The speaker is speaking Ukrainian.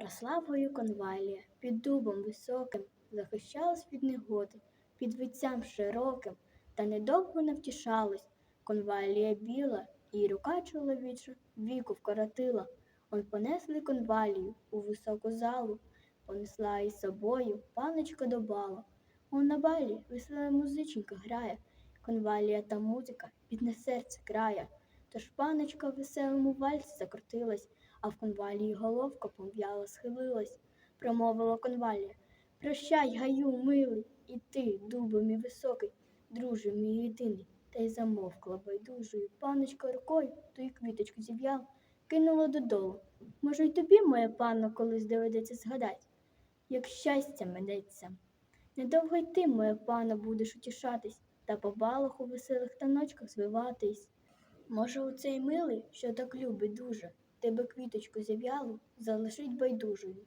Росла в конвалія, під дубом високим, захищалась від негоди, під витцям широким, та недовго не втішалась. Конвалія біла, і рука чоловіча віку вкоротила. Он понесли конвалію у високу залу, понесла із собою паночка до балу. Он на балі весела музиченька грає, конвалія та музика підне серце края. Тож паночка в веселому вальсі закрутилась, а в конвалії головка пом'яла схилилась. Промовила конвалія. Прощай, гаю, милий, і ти, дубо мій високий, друже мій єдиний. Та й замовкла байдужою. Паночка рукою ту квіточку зів'яла, кинула додолу. Може, й тобі, моя панно, колись доведеться згадать, як щастя минеться. Недовго й ти, моя пана, будеш утішатись, та по балах у веселих таночках звиватись. Може, у цей милий, що так любить дуже, тебе квіточку зів'ялу, залишить байдужою.